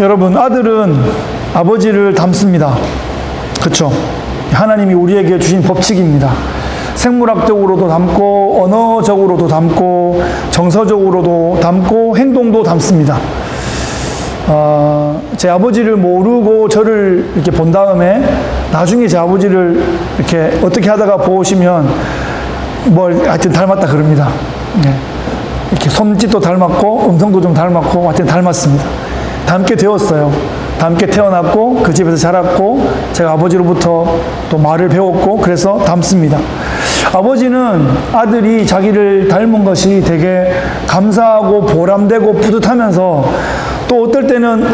여러분 아들은 아버지를 닮습니다. 그렇죠? 하나님이 우리에게 주신 법칙입니다. 생물학적으로도 닮고 언어적으로도 닮고 정서적으로도 닮고 행동도 닮습니다. 어, 제 아버지를 모르고 저를 이렇게 본 다음에 나중에 제 아버지를 이렇게 어떻게 하다가 보시면 뭘 하여튼 닮았다 그럽니다. 예. 이렇게 손짓도 닮았고 음성도 좀 닮았고 하여튼 닮았습니다. 닮게 되었어요. 닮게 태어났고 그 집에서 자랐고 제가 아버지로부터 또 말을 배웠고 그래서 닮습니다. 아버지는 아들이 자기를 닮은 것이 되게 감사하고 보람되고 뿌듯하면서 또 어떨 때는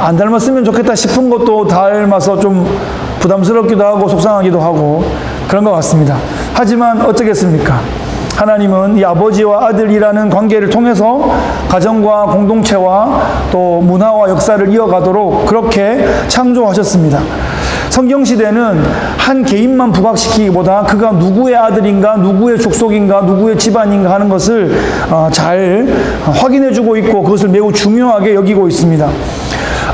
안 닮았으면 좋겠다 싶은 것도 닮아서 좀 부담스럽기도 하고 속상하기도 하고 그런 것 같습니다. 하지만 어쩌겠습니까? 하나님은 이 아버지와 아들이라는 관계를 통해서 가정과 공동체와 또 문화와 역사를 이어가도록 그렇게 창조하셨습니다. 성경 시대는 한 개인만 부각시키기보다 그가 누구의 아들인가, 누구의 족속인가, 누구의 집안인가 하는 것을 어, 잘 확인해주고 있고 그것을 매우 중요하게 여기고 있습니다.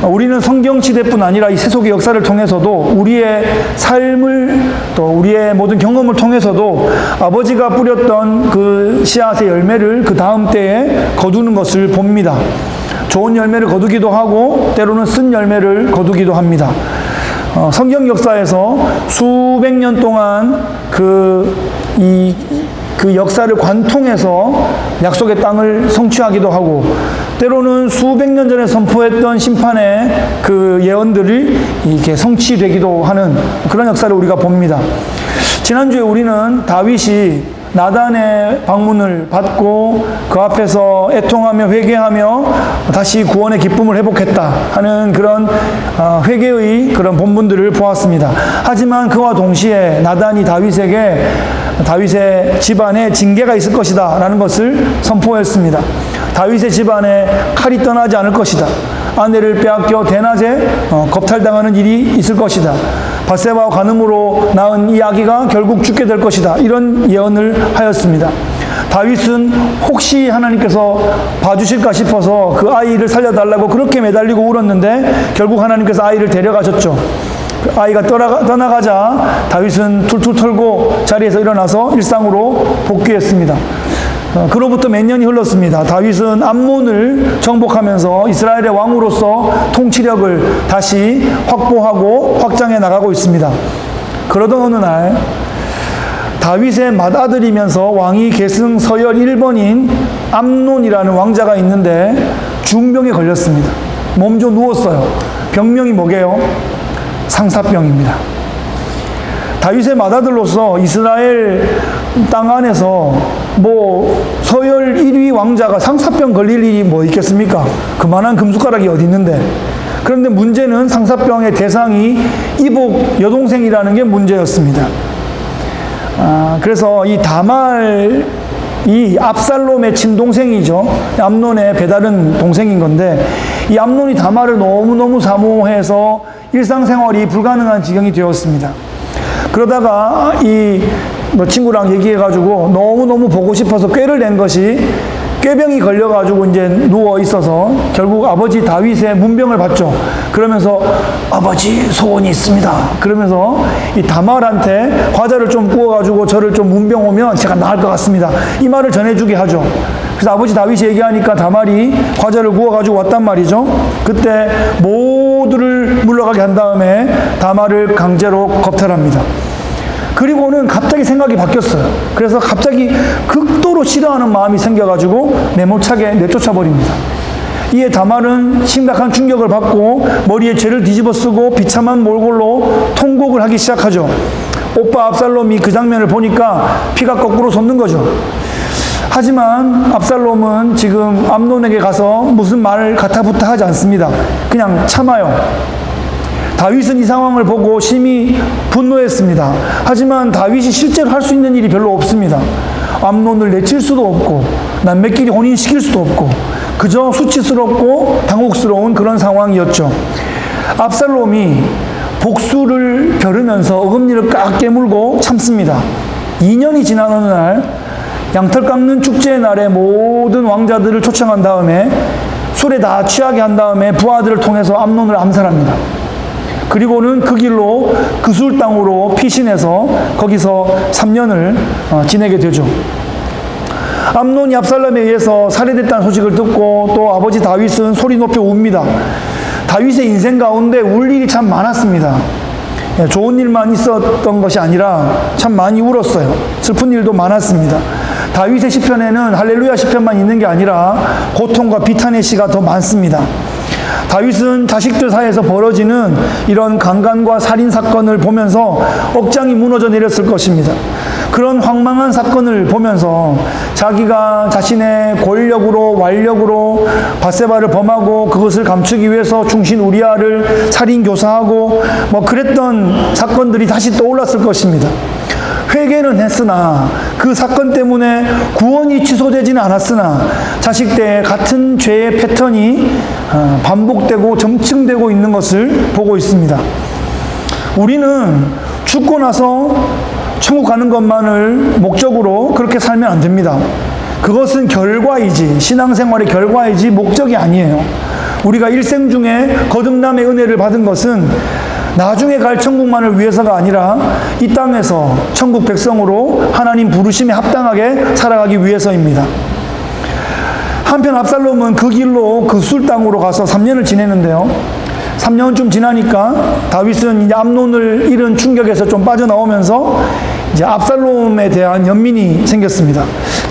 어, 우리는 성경 시대뿐 아니라 이 세속의 역사를 통해서도 우리의 삶을 또 우리의 모든 경험을 통해서도 아버지가 뿌렸던 그 씨앗의 열매를 그 다음 때에 거두는 것을 봅니다. 좋은 열매를 거두기도 하고 때로는 쓴 열매를 거두기도 합니다. 어, 성경 역사에서 수백 년 동안 그, 이, 그 역사를 관통해서 약속의 땅을 성취하기도 하고, 때로는 수백 년 전에 선포했던 심판의 그 예언들이 이렇게 성취되기도 하는 그런 역사를 우리가 봅니다. 지난주에 우리는 다윗이 나단의 방문을 받고 그 앞에서 애통하며 회개하며 다시 구원의 기쁨을 회복했다 하는 그런 어, 회개의 그런 본문들을 보았습니다. 하지만 그와 동시에 나단이 다윗에게 다윗의 집안에 징계가 있을 것이다 라는 것을 선포했습니다. 다윗의 집안에 칼이 떠나지 않을 것이다. 아내를 빼앗겨 대낮에 어, 겁탈당하는 일이 있을 것이다. 바세바와 간음으로 낳은 이 아기가 결국 죽게 될 것이다. 이런 예언을 하였습니다. 다윗은 혹시 하나님께서 봐주실까 싶어서 그 아이를 살려달라고 그렇게 매달리고 울었는데 결국 하나님께서 아이를 데려가셨죠. 그 아이가 떠나가, 떠나가자 다윗은 툴툴 털고 자리에서 일어나서 일상으로 복귀했습니다. 어, 그로부터 몇 년이 흘렀습니다. 다윗은 암몬을 정복하면서 이스라엘의 왕으로서 통치력을 다시 확보하고 확장해 나가고 있습니다. 그러던 어느 날 다윗의 맏아들이면서 왕위 계승 서열 1번인 암논이라는 왕자가 있는데 중병에 걸렸습니다. 몸져 누웠어요. 병명이 뭐게요? 상사병입니다. 다윗의 맏아들로서 이스라엘 땅 안에서 뭐 서열 1위 왕자가 상사병 걸릴 일이 뭐 있겠습니까? 그만한 금숟가락이 어디 있는데. 그런데 문제는 상사병의 대상이 이복 여동생이라는 게 문제였습니다. 아, 그래서 이 다말 이 압살롬의 친동생이죠. 암론의 배다른 동생인 건데 이 암론이 다말을 너무너무 사모해서 일상생활이 불가능한 지경이 되었습니다. 그러다가 이 뭐 친구랑 얘기해가지고 너무너무 보고 싶어서 꾀를 낸 것이 꾀병이 걸려가지고 이제 누워 있어서 결국 아버지 다윗의 문병을 받죠. 그러면서 아버지 소원이 있습니다. 그러면서 이 다말한테 과자를 좀 구워가지고 저를 좀 문병 오면 제가 나을 것 같습니다. 이 말을 전해주게 하죠. 그래서 아버지 다윗이 얘기하니까 다말이 과자를 구워가지고 왔단 말이죠. 그때 모두를 물러가게 한 다음에 다말을 강제로 겁탈합니다. 그리고는 갑자기 생각이 바뀌었어요. 그래서 갑자기 극도로 싫어하는 마음이 생겨가지고 매몰차게 내쫓아 버립니다. 이에 다말은 심각한 충격을 받고 머리에 죄를 뒤집어 쓰고 비참한 몰골로 통곡을 하기 시작하죠. 오빠 압살롬이 그 장면을 보니까 피가 거꾸로 솟는 거죠. 하지만 압살롬은 지금 암논에게 가서 무슨 말을 가타부타 하지 않습니다. 그냥 참아요. 다윗은 이 상황을 보고 심히 분노했습니다. 하지만 다윗이 실제로 할 수 있는 일이 별로 없습니다. 암론을 내칠 수도 없고 남매끼리 혼인시킬 수도 없고 그저 수치스럽고 당혹스러운 그런 상황이었죠. 압살롬이 복수를 겨루면서 어금니를 깍 깨물고 참습니다. 2년이 지난 어느 날 양털 깎는 축제의 날에 모든 왕자들을 초청한 다음에 술에 다 취하게 한 다음에 부하들을 통해서 암론을 암살합니다. 그리고는 그 길로 그술 땅으로 피신해서 거기서 3년을 어, 지내게 되죠. 암론이 압살롬에 의해서 살해됐다는 소식을 듣고 또 아버지 다윗은 소리 높여 웁니다. 다윗의 인생 가운데 울 일이 참 많았습니다. 예, 좋은 일만 있었던 것이 아니라 참 많이 울었어요. 슬픈 일도 많았습니다. 다윗의 시편에는 할렐루야 시편만 있는 게 아니라 고통과 비탄의 시가 더 많습니다. 다윗은 자식들 사이에서 벌어지는 이런 강간과 살인 사건을 보면서 억장이 무너져 내렸을 것입니다. 그런 황망한 사건을 보면서 자기가 자신의 권력으로 완력으로 바세바를 범하고 그것을 감추기 위해서 충신 우리아를 살인 교사하고 뭐 그랬던 사건들이 다시 떠올랐을 것입니다. 회개는 했으나 그 사건 때문에 구원이 취소되지는 않았으나 자식 때 같은 죄의 패턴이 어, 반복되고 점층되고 있는 것을 보고 있습니다. 우리는 죽고 나서 천국 가는 것만을 목적으로 그렇게 살면 안 됩니다. 그것은 결과이지, 신앙생활의 결과이지 목적이 아니에요. 우리가 일생 중에 거듭남의 은혜를 받은 것은 나중에 갈 천국만을 위해서가 아니라 이 땅에서 천국 백성으로 하나님 부르심에 합당하게 살아가기 위해서입니다. 한편 압살롬은 그 길로 그 술 땅으로 가서 3년을 지내는데요. 3년쯤 지나니까 다윗은 이제 암론을 잃은 충격에서 좀 빠져나오면서 이제 압살롬에 대한 연민이 생겼습니다.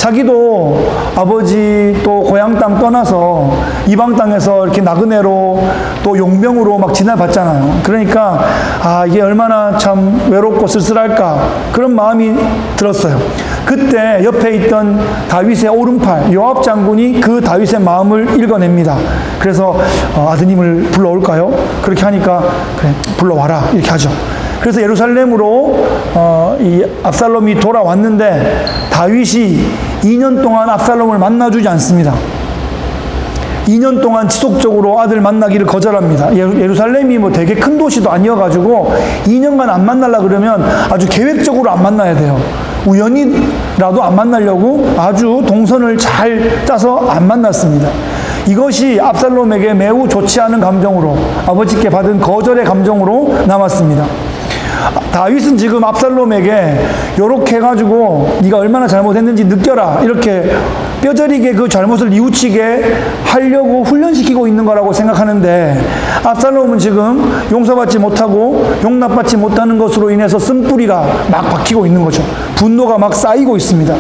자기도 아버지 또 고향 땅 떠나서 이방 땅에서 이렇게 나그네로 또 용병으로 막 지나봤잖아요. 그러니까 아 이게 얼마나 참 외롭고 쓸쓸할까 그런 마음이 들었어요. 그때 옆에 있던 다윗의 오른팔 요압 장군이 그 다윗의 마음을 읽어냅니다. 그래서 어, 아드님을 불러올까요? 그렇게 하니까 그래 불러와라 이렇게 하죠. 그래서 예루살렘으로 어, 이 압살롬이 돌아왔는데 다윗이 2년 동안 압살롬을 만나주지 않습니다. 2년 동안 지속적으로 아들 만나기를 거절합니다. 예루- 예루살렘이 뭐 되게 큰 도시도 아니어가지고 2년간 안 만나려 그러면 아주 계획적으로 안 만나야 돼요. 우연히라도 안 만나려고 아주 동선을 잘 짜서 안 만났습니다. 이것이 압살롬에게 매우 좋지 않은 감정으로 아버지께 받은 거절의 감정으로 남았습니다. 다윗은 지금 압살롬에게 요렇게 해가지고 네가 얼마나 잘못했는지 느껴라 이렇게 뼈저리게 그 잘못을 뉘우치게 하려고 훈련시키고 있는 거라고 생각하는데 압살롬은 지금 용서받지 못하고 용납받지 못하는 것으로 인해서 쓴뿌리가 막 박히고 있는 거죠. 분노가 막 쌓이고 있습니다.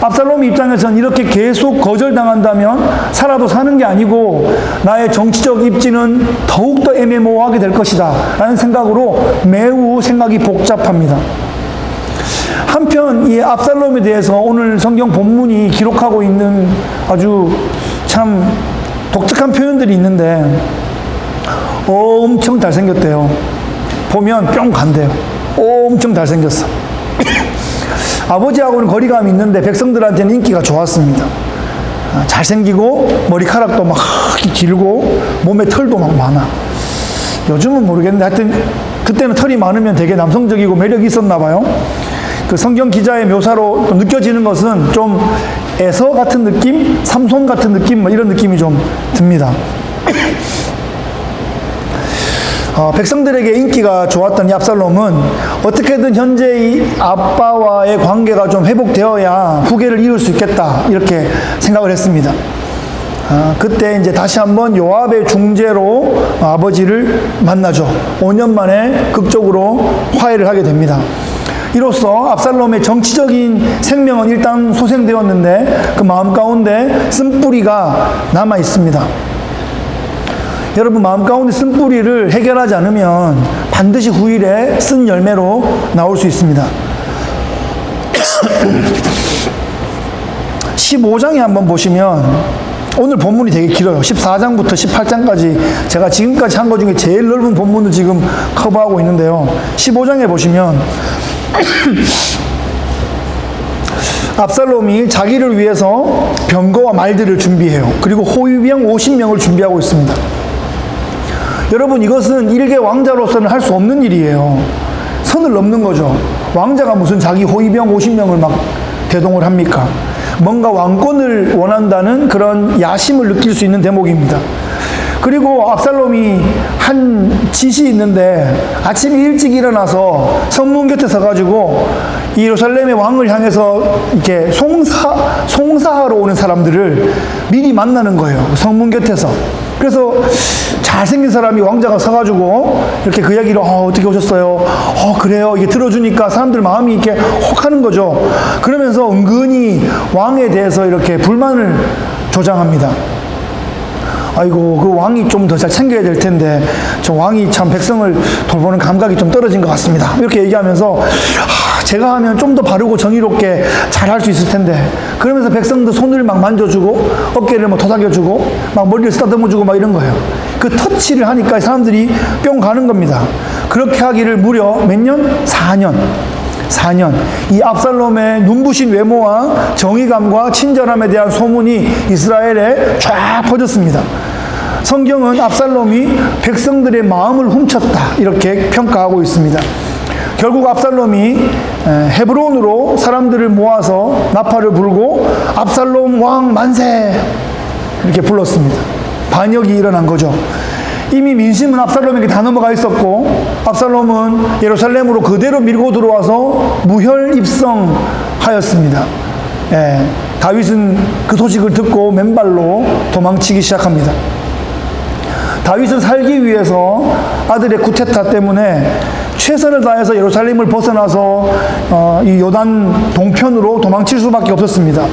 압살롬 입장에선 이렇게 계속 거절당한다면 살아도 사는 게 아니고 나의 정치적 입지는 더욱더 애매모호하게 될 것이다 라는 생각으로 매우 생각이 복잡합니다. 한편 이 압살롬에 대해서 오늘 성경 본문이 기록하고 있는 아주 참 독특한 표현들이 있는데 엄청 잘생겼대요. 보면 뿅 간대요. 엄청 잘생겼어. 아버지하고는 거리감이 있는데 백성들한테는 인기가 좋았습니다. 아, 잘생기고 머리카락도 막 길고 몸에 털도 막 많아. 요즘은 모르겠는데 하여튼 그때는 털이 많으면 되게 남성적이고 매력이 있었나 봐요. 그 성경 기자의 묘사로 또 느껴지는 것은 좀 에서 같은 느낌, 삼손 같은 느낌, 뭐 이런 느낌이 좀 듭니다. 어, 백성들에게 인기가 좋았던 이 압살롬은 어떻게든 현재 이 아빠와의 관계가 좀 회복되어야 후계를 이룰 수 있겠다 이렇게 생각을 했습니다. 아, 그때 이제 다시 한번 요압의 중재로 아버지를 만나죠. 5년 만에 극적으로 화해를 하게 됩니다. 이로써 압살롬의 정치적인 생명은 일단 소생되었는데 그 마음 가운데 쓴뿌리가 남아 있습니다. 여러분 마음 가운데 쓴 뿌리를 해결하지 않으면 반드시 후일에 쓴 열매로 나올 수 있습니다. 15장에 한번 보시면 오늘 본문이 되게 길어요. 14장부터 18장까지 제가 지금까지 한 것 중에 제일 넓은 본문을 지금 커버하고 있는데요. 15장에 보시면 압살롬이 자기를 위해서 병거와 말들을 준비해요. 그리고 호위병 50명을 준비하고 있습니다. 여러분 이것은 일개 왕자로서는 할 수 없는 일이에요. 선을 넘는 거죠. 왕자가 무슨 자기 호위병 50명을 막 대동을 합니까? 뭔가 왕권을 원한다는 그런 야심을 느낄 수 있는 대목입니다. 그리고 압살롬이 한 짓이 있는데 아침 일찍 일어나서 성문 곁에 서가지고 이 예루살렘의 왕을 향해서 이렇게 송사, 송사하러 오는 사람들을 미리 만나는 거예요. 성문 곁에서. 그래서 잘생긴 사람이 왕자가 서가지고 이렇게 그 얘기를 어, 어떻게 오셨어요? 어 그래요. 이게 들어주니까 사람들 마음이 이렇게 혹 하는 거죠. 그러면서 은근히 왕에 대해서 이렇게 불만을 조장합니다. 아이고 그 왕이 좀 더 잘 챙겨야 될 텐데 저 왕이 참 백성을 돌보는 감각이 좀 떨어진 것 같습니다. 이렇게 얘기하면서 아, 제가 하면 좀 더 바르고 정의롭게 잘 할 수 있을 텐데 그러면서 백성도 손을 막 만져주고 어깨를 뭐 토닥여주고 막 머리를 쓰다듬어주고 막 이런 거예요. 그 터치를 하니까 사람들이 뿅 가는 겁니다. 그렇게 하기를 무려 몇 년? 4년. 4년. 이 압살롬의 눈부신 외모와 정의감과 친절함에 대한 소문이 이스라엘에 쫙 퍼졌습니다. 성경은 압살롬이 백성들의 마음을 훔쳤다. 이렇게 평가하고 있습니다. 결국 압살롬이 헤브론으로 사람들을 모아서 나팔을 불고 압살롬 왕 만세! 이렇게 불렀습니다. 반역이 일어난 거죠. 이미 민심은 압살롬에게 다 넘어가 있었고 압살롬은 예루살렘으로 그대로 밀고 들어와서 무혈 입성하였습니다. 예, 다윗은 그 소식을 듣고 맨발로 도망치기 시작합니다. 다윗은 살기 위해서 아들의 구테타 때문에 최선을 다해서 예루살렘을 벗어나서 어, 이 요단 동편으로 도망칠 수밖에 없었습니다.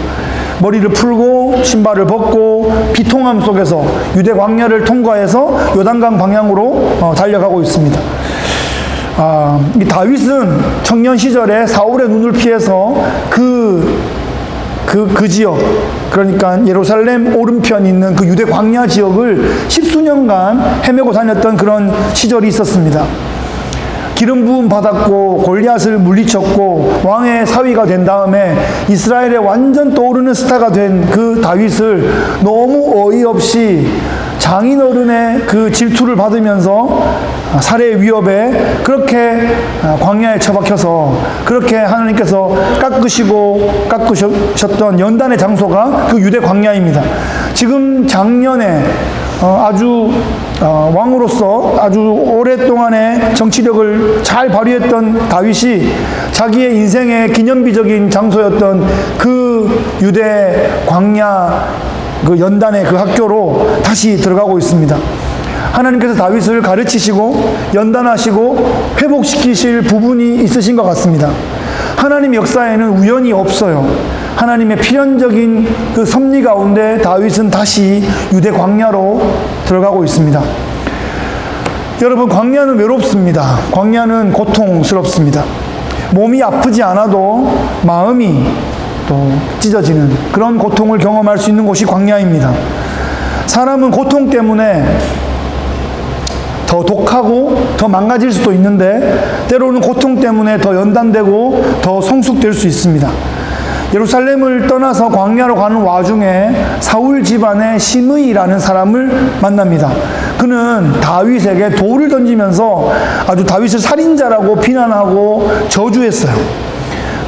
머리를 풀고 신발을 벗고 비통함 속에서 유대 광야를 통과해서 요단강 방향으로 어, 달려가고 있습니다. 아, 이 다윗은 청년 시절에 사울의 눈을 피해서 그, 그, 그 지역, 그러니까 예루살렘 오른편 있는 그 유대 광야 지역을 십수년간 헤매고 다녔던 그런 시절이 있었습니다. 기름 부음 받았고 골리앗을 물리쳤고 왕의 사위가 된 다음에 이스라엘의 완전 떠오르는 스타가 된 그 다윗을 너무 어이없이 장인 어른의 그 질투를 받으면서 살해 위협에 그렇게 광야에 처박혀서 그렇게 하나님께서 깎으시고 깎으셨던 연단의 장소가 그 유대 광야입니다. 지금 작년에 어, 아주 어, 왕으로서 아주 오랫동안의 정치력을 잘 발휘했던 다윗이 자기의 인생의 기념비적인 장소였던 그 유대 광야 그 연단의 그 학교로 다시 들어가고 있습니다. 하나님께서 다윗을 가르치시고 연단하시고 회복시키실 부분이 있으신 것 같습니다. 하나님 역사에는 우연이 없어요. 하나님의 필연적인 그 섭리 가운데 다윗은 다시 유대 광야로 들어가고 있습니다. 여러분, 광야는 외롭습니다. 광야는 고통스럽습니다. 몸이 아프지 않아도 마음이 또 찢어지는 그런 고통을 경험할 수 있는 곳이 광야입니다. 사람은 고통 때문에 더 독하고 더 망가질 수도 있는데 때로는 고통 때문에 더 연단되고 더 성숙될 수 있습니다. 예루살렘을 떠나서 광야로 가는 와중에 사울 집안의 시므이라는 사람을 만납니다. 그는 다윗에게 돌을 던지면서 아주 다윗을 살인자라고 비난하고 저주했어요.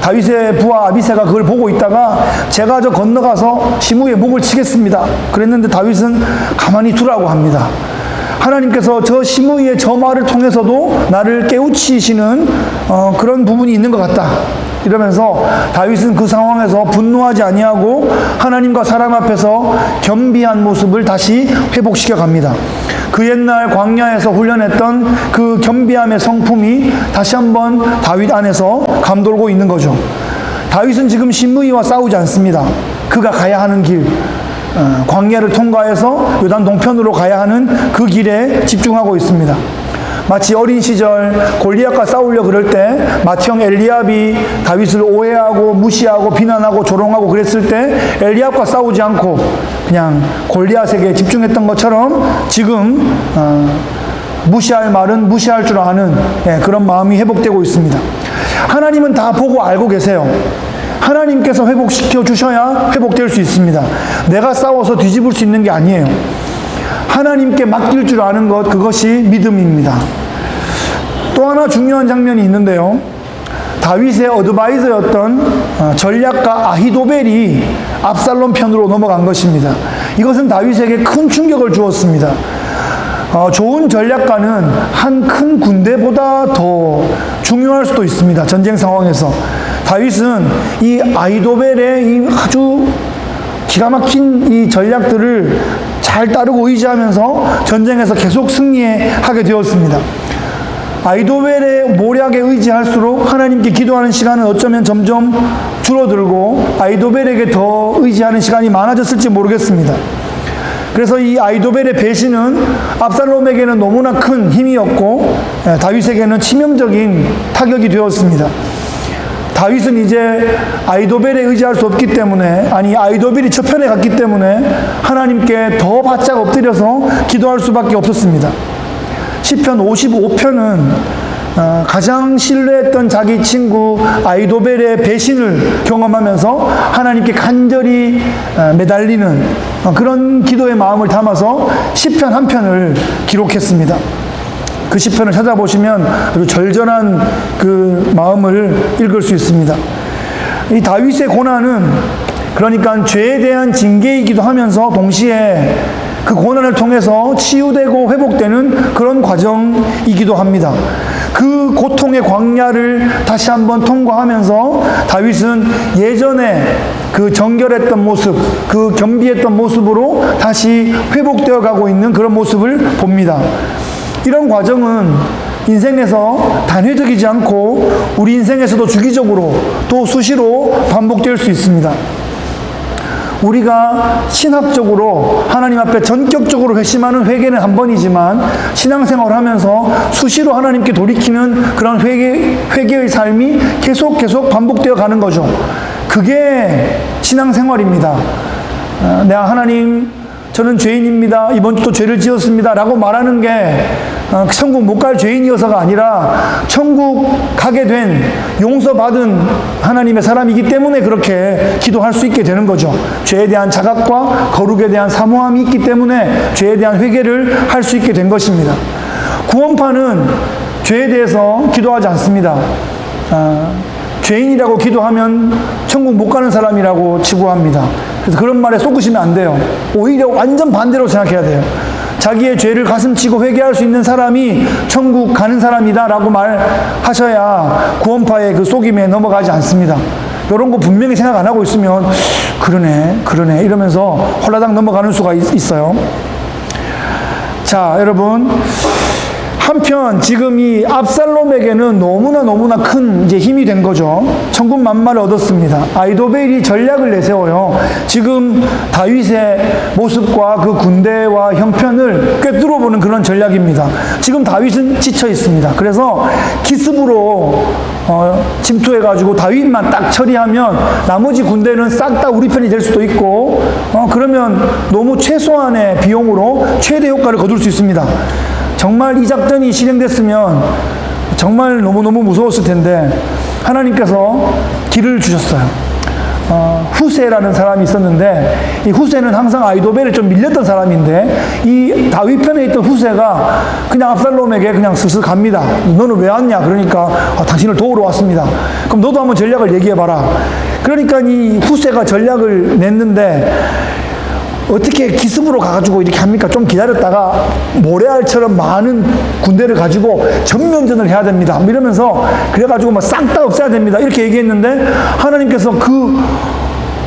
다윗의 부하 아비세가 그걸 보고 있다가 제가 저 건너가서 시므의 목을 치겠습니다. 그랬는데 다윗은 가만히 두라고 합니다. 하나님께서 저 시므이의 저 말을 통해서도 나를 깨우치시는 어, 그런 부분이 있는 것 같다. 이러면서 다윗은 그 상황에서 분노하지 아니하고 하나님과 사람 앞에서 겸비한 모습을 다시 회복시켜 갑니다. 그 옛날 광야에서 훈련했던 그 겸비함의 성품이 다시 한번 다윗 안에서 감돌고 있는 거죠. 다윗은 지금 신무이와 싸우지 않습니다. 그가 가야 하는 길, 어, 광야를 통과해서 요단 동편으로 가야 하는 그 길에 집중하고 있습니다. 마치 어린 시절 골리앗과 싸우려 그럴 때 맏형 엘리압이 다윗을 오해하고 무시하고 비난하고 조롱하고 그랬을 때 엘리압과 싸우지 않고 그냥 골리앗에게 집중했던 것처럼 지금 어, 무시할 말은 무시할 줄 아는 예, 그런 마음이 회복되고 있습니다. 하나님은 다 보고 알고 계세요. 하나님께서 회복시켜 주셔야 회복될 수 있습니다. 내가 싸워서 뒤집을 수 있는 게 아니에요. 하나님께 맡길 줄 아는 것, 그것이 믿음입니다. 또 하나 중요한 장면이 있는데요. 다윗의 어드바이저였던 어, 전략가 아히도벨이 압살롬 편으로 넘어간 것입니다. 이것은 다윗에게 큰 충격을 주었습니다. 어, 좋은 전략가는 한 큰 군대보다 더 중요할 수도 있습니다. 전쟁 상황에서. 다윗은 이 아이도벨의 이 아주 기가 막힌 이 전략들을 잘 따르고 의지하면서 전쟁에서 계속 승리하게 되었습니다. 아이도벨의 모략에 의지할수록 하나님께 기도하는 시간은 어쩌면 점점 줄어들고 아이도벨에게 더 의지하는 시간이 많아졌을지 모르겠습니다. 그래서 이 아이도벨의 배신은 압살롬에게는 너무나 큰 힘이었고 예, 다윗에게는 치명적인 타격이 되었습니다. 다윗은 이제 아이도벨에 의지할 수 없기 때문에 아니 아이도벨이 저편에 갔기 때문에 하나님께 더 바짝 엎드려서 기도할 수밖에 없었습니다. 시편 55편은 어, 가장 신뢰했던 자기 친구 아이도벨의 배신을 경험하면서 하나님께 간절히 어, 매달리는 어, 그런 기도의 마음을 담아서 시편 한 편을 기록했습니다. 그 시편을 찾아보시면 아주 절절한 그 마음을 읽을 수 있습니다. 이 다윗의 고난은 그러니까 죄에 대한 징계이기도 하면서 동시에 그 고난을 통해서 치유되고 회복되는 그런 과정이기도 합니다. 그 고통의 광야를 다시 한번 통과하면서 다윗은 예전에 그 정결했던 모습, 그 겸비했던 모습으로 다시 회복되어 가고 있는 그런 모습을 봅니다. 이런 과정은 인생에서 단회적이지 않고 우리 인생에서도 주기적으로 또 수시로 반복될 수 있습니다. 우리가 신학적으로 하나님 앞에 전격적으로 회심하는 회개는 한 번이지만 신앙생활을 하면서 수시로 하나님께 돌이키는 그런 회개, 회개의 삶이 계속 계속 반복되어 가는 거죠. 그게 신앙생활입니다. 어, 내가 하나님 저는 죄인입니다. 이번 주도 죄를 지었습니다. 라고 말하는 게 어, 천국 못 갈 죄인이어서가 아니라 천국 가게 된 용서받은 하나님의 사람이기 때문에 그렇게 기도할 수 있게 되는 거죠. 죄에 대한 자각과 거룩에 대한 사모함이 있기 때문에 죄에 대한 회개를 할 수 있게 된 것입니다. 구원파는 죄에 대해서 기도하지 않습니다. 아, 죄인이라고 기도하면 천국 못 가는 사람이라고 치부합니다. 그래서 그런 말에 속으시면 안 돼요. 오히려 완전 반대로 생각해야 돼요. 자기의 죄를 가슴치고 회개할 수 있는 사람이 천국 가는 사람이다라고 말하셔야 구원파의 그 속임에 넘어가지 않습니다. 이런 거 분명히 생각 안 하고 있으면 그러네, 그러네 이러면서 홀라당 넘어가는 수가 있, 있어요. 자, 여러분. 한편 지금 이 압살롬에게는 너무나 너무나 큰 이제 힘이 된 거죠. 천군 만마를 얻었습니다. 아이도벨이 전략을 내세워요. 지금 다윗의 모습과 그 군대와 형편을 꿰뚫어 보는 그런 전략입니다. 지금 다윗은 지쳐 있습니다. 그래서 기습으로 어, 침투해 가지고 다윗만 딱 처리하면 나머지 군대는 싹 다 우리 편이 될 수도 있고 어, 그러면 너무 최소한의 비용으로 최대 효과를 거둘 수 있습니다. 정말 이 작전이 실행됐으면 정말 너무너무 무서웠을 텐데 하나님께서 길을 주셨어요. 어, 후세라는 사람이 있었는데 이 후세는 항상 아이도벨에 좀 밀렸던 사람인데 이 다윗 편에 있던 후세가 그냥 압살롬에게 그냥 슬슬 갑니다. 너는 왜 왔냐? 그러니까 아, 당신을 도우러 왔습니다. 그럼 너도 한번 전략을 얘기해 봐라. 그러니까 이 후세가 전략을 냈는데 어떻게 기습으로 가가지고 이렇게 합니까? 좀 기다렸다가 모래알처럼 많은 군대를 가지고 전면전을 해야 됩니다. 뭐 이러면서 그래가지고 막 싹 다 없애야 됩니다. 이렇게 얘기했는데 하나님께서 그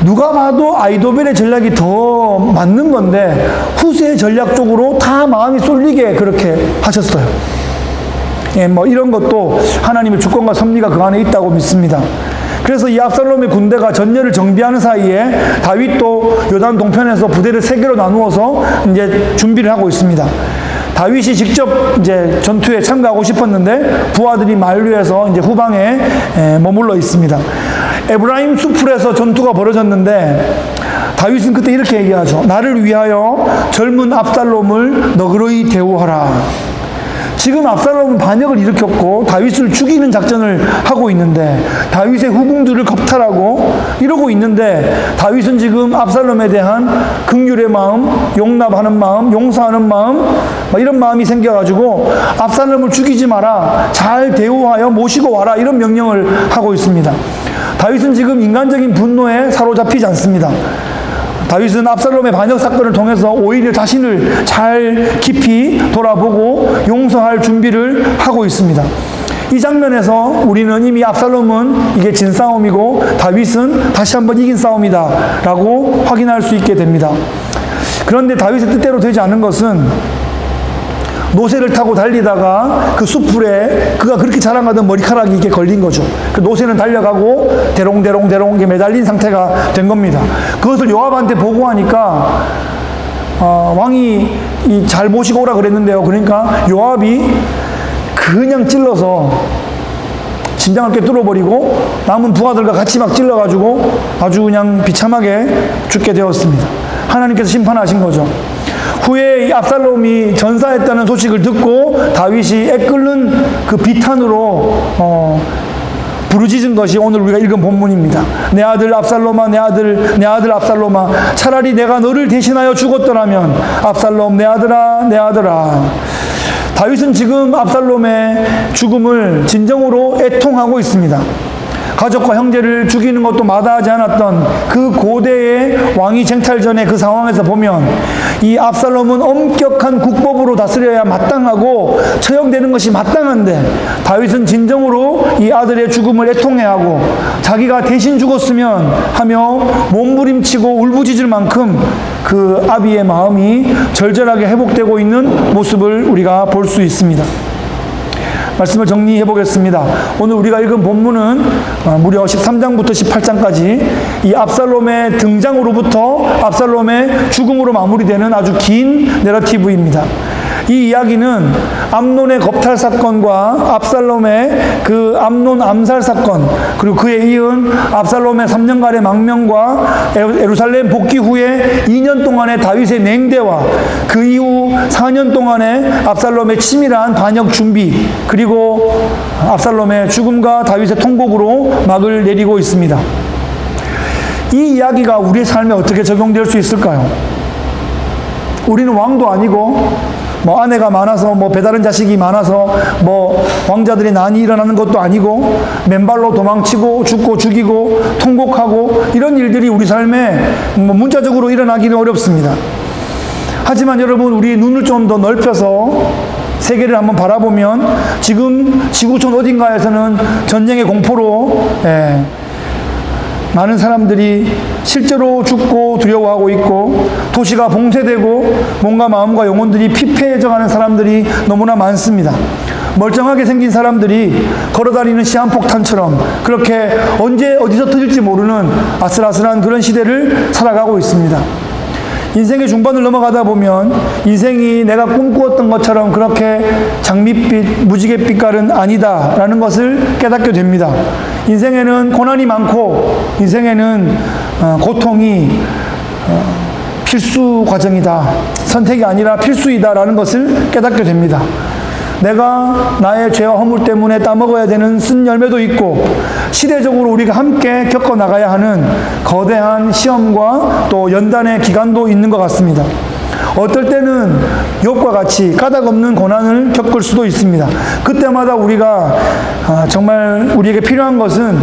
누가 봐도 아이도벨의 전략이 더 맞는 건데 후세의 전략 쪽으로 다 마음이 쏠리게 그렇게 하셨어요. 예, 뭐 이런 것도 하나님의 주권과 섭리가 그 안에 있다고 믿습니다. 그래서 이 압살롬의 군대가 전열을 정비하는 사이에 다윗도 요단 동편에서 부대를 세 개로 나누어서 이제 준비를 하고 있습니다. 다윗이 직접 이제 전투에 참가하고 싶었는데 부하들이 만류해서 이제 후방에 에, 머물러 있습니다. 에브라임 수풀에서 전투가 벌어졌는데 다윗은 그때 이렇게 얘기하죠. 나를 위하여 젊은 압살롬을 너그러이 대우하라. 지금 압살롬은 반역을 일으켰고 다윗을 죽이는 작전을 하고 있는데 다윗의 후궁들을 겁탈하고 이러고 있는데 다윗은 지금 압살롬에 대한 긍휼의 마음, 용납하는 마음, 용서하는 마음 막 이런 마음이 생겨가지고 압살롬을 죽이지 마라 잘 대우하여 모시고 와라 이런 명령을 하고 있습니다. 다윗은 지금 인간적인 분노에 사로잡히지 않습니다. 다윗은 압살롬의 반역 사건을 통해서 오히려 자신을 잘 깊이 돌아보고 용서할 준비를 하고 있습니다. 이 장면에서 우리는 이미 압살롬은 이게 진 싸움이고 다윗은 다시 한번 이긴 싸움이다 라고 확인할 수 있게 됩니다. 그런데 다윗의 뜻대로 되지 않은 것은 노새를 타고 달리다가 그 숲풀에 그가 그렇게 자랑하던 머리카락이 이게 걸린 거죠. 그 노새는 달려가고 대롱대롱대롱 이게 매달린 상태가 된 겁니다. 그것을 요압한테 보고하니까 어, 왕이 이 잘 모시고 오라 그랬는데요. 그러니까 요압이 그냥 찔러서 심장을 꿰뚫어버리고 남은 부하들과 같이 막 찔러가지고 아주 그냥 비참하게 죽게 되었습니다. 하나님께서 심판하신 거죠. 후에 이 압살롬이 전사했다는 소식을 듣고 다윗이 애끓는 그 비탄으로 어, 부르짖은 것이 오늘 우리가 읽은 본문입니다. 내 아들 압살롬아, 내 아들, 내 아들 압살롬아, 차라리 내가 너를 대신하여 죽었더라면 압살롬, 내 아들아, 내 아들아. 다윗은 지금 압살롬의 죽음을 진정으로 애통하고 있습니다. 가족과 형제를 죽이는 것도 마다하지 않았던 그 고대의 왕위 쟁탈전의 그 상황에서 보면 이 압살롬은 엄격한 국법으로 다스려야 마땅하고 처형되는 것이 마땅한데 다윗은 진정으로 이 아들의 죽음을 애통해하고 자기가 대신 죽었으면 하며 몸부림치고 울부짖을 만큼 그 아비의 마음이 절절하게 회복되고 있는 모습을 우리가 볼 수 있습니다. 말씀을 정리해 보겠습니다. 오늘 우리가 읽은 본문은 어, 무려 13장부터 18장까지 이 압살롬의 등장으로부터 압살롬의 죽음으로 마무리되는 아주 긴 내러티브입니다. 이 이야기는 암론의 겁탈 사건과 압살롬의 그 암론 암살 사건 그리고 그에 이은 압살롬의 3년간의 망명과 에루살렘 복귀 후에 2년 동안의 다윗의 냉대와 그 이후 4년 동안의 압살롬의 치밀한 반역 준비 그리고 압살롬의 죽음과 다윗의 통곡으로 막을 내리고 있습니다. 이 이야기가 우리의 삶에 어떻게 적용될 수 있을까요? 우리는 왕도 아니고 뭐 아내가 많아서 뭐 배다른 자식이 많아서 뭐 왕자들이 난이 일어나는 것도 아니고 맨발로 도망치고 죽고 죽이고 통곡하고 이런 일들이 우리 삶에 뭐 문자적으로 일어나기는 어렵습니다. 하지만 여러분 우리 눈을 좀 더 넓혀서 세계를 한번 바라보면 지금 지구촌 어딘가에서는 전쟁의 공포로 예, 많은 사람들이 실제로 죽고 두려워하고 있고 도시가 봉쇄되고 몸과 마음과 영혼들이 피폐해져가는 사람들이 너무나 많습니다. 멀쩡하게 생긴 사람들이 걸어다니는 시한폭탄처럼 그렇게 언제 어디서 터질지 모르는 아슬아슬한 그런 시대를 살아가고 있습니다. 인생의 중반을 넘어가다 보면 인생이 내가 꿈꾸었던 것처럼 그렇게 장밋빛, 무지갯빛깔은 아니다라는 것을 깨닫게 됩니다. 인생에는 고난이 많고 인생에는 어, 고통이 어, 필수 과정이다. 선택이 아니라 필수이다라는 것을 깨닫게 됩니다. 내가 나의 죄와 허물 때문에 따먹어야 되는 쓴 열매도 있고 시대적으로 우리가 함께 겪어 나가야 하는 거대한 시험과 또 연단의 기간도 있는 것 같습니다. 어떨 때는 욕과 같이 까닭 없는 고난을 겪을 수도 있습니다. 그때마다 우리가 아, 정말 우리에게 필요한 것은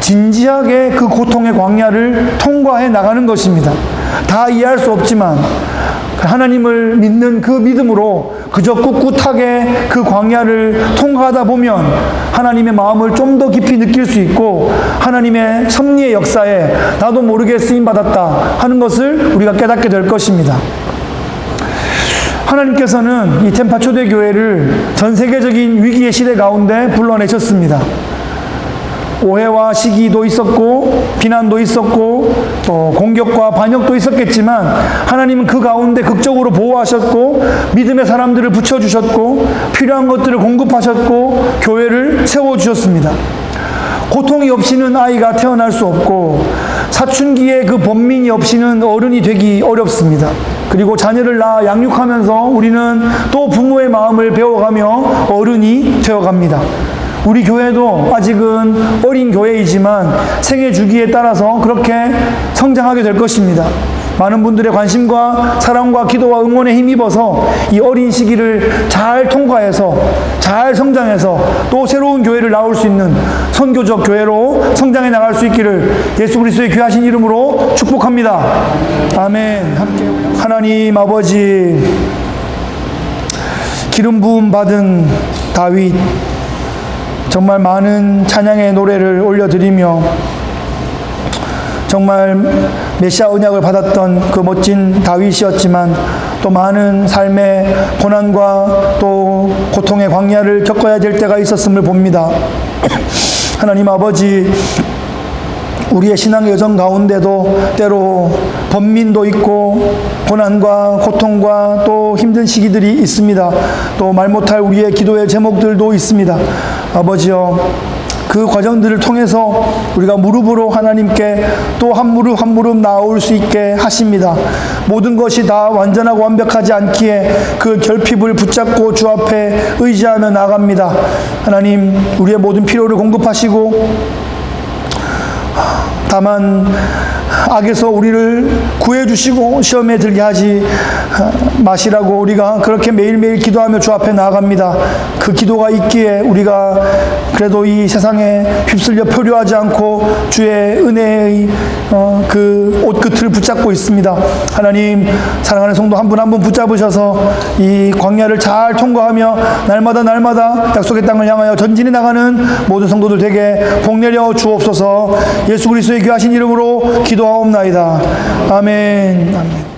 진지하게 그 고통의 광야를 통과해 나가는 것입니다. 다 이해할 수 없지만 하나님을 믿는 그 믿음으로 그저 꿋꿋하게 그 광야를 통과하다 보면 하나님의 마음을 좀 더 깊이 느낄 수 있고 하나님의 섭리의 역사에 나도 모르게 쓰임 받았다 하는 것을 우리가 깨닫게 될 것입니다. 하나님께서는 이 템파 초대교회를 전 세계적인 위기의 시대 가운데 불러내셨습니다. 오해와 시기도 있었고 비난도 있었고 또 공격과 반역도 있었겠지만 하나님은 그 가운데 극적으로 보호하셨고 믿음의 사람들을 붙여주셨고 필요한 것들을 공급하셨고 교회를 세워주셨습니다. 고통이 없이는 아이가 태어날 수 없고 사춘기에 그 번민이 없이는 어른이 되기 어렵습니다. 그리고 자녀를 낳아 양육하면서 우리는 또 부모의 마음을 배워가며 어른이 되어갑니다. 우리 교회도 아직은 어린 교회이지만 생애 주기에 따라서 그렇게 성장하게 될 것입니다. 많은 분들의 관심과 사랑과 기도와 응원에 힘입어서 이 어린 시기를 잘 통과해서 잘 성장해서 또 새로운 교회를 나올 수 있는 선교적 교회로 성장해 나갈 수 있기를 예수 그리스도의 귀하신 이름으로 축복합니다. 아멘. 함께 하나님 아버지 기름 부음 받은 다윗 정말 많은 찬양의 노래를 올려드리며 정말 메시아 언약을 받았던 그 멋진 다윗이었지만 또 많은 삶의 고난과 또 고통의 광야를 겪어야 될 때가 있었음을 봅니다. 하나님 아버지 우리의 신앙의 여정 가운데도 때로 번민도 있고 고난과 고통과 또 힘든 시기들이 있습니다. 또 말 못할 우리의 기도의 제목들도 있습니다. 아버지여 그 과정들을 통해서 우리가 무릎으로 하나님께 또 한 무릎 한 무릎 나올 수 있게 하십니다. 모든 것이 다 완전하고 완벽하지 않기에 그 결핍을 붙잡고 주 앞에 의지하며 나갑니다. 하나님 우리의 모든 필요를 공급하시고 다만 악에서 우리를 구해 주시고 시험에 들게 하지 마시라고 우리가 그렇게 매일매일 기도하며 주 앞에 나아갑니다. 그 기도가 있기에 우리가 그래도 이 세상에 휩쓸려 표류하지 않고 주의 은혜의 어, 그 옷끝을 붙잡고 있습니다. 하나님 사랑하는 성도 한 분 한 분 붙잡으셔서 이 광야를 잘 통과하며 날마다 날마다 약속의 땅을 향하여 전진해 나가는 모든 성도들 되게 복 내려 주옵소서. 예수 그리스도의 귀하신 이름으로 기도하옵나이다. 아멘. 아멘.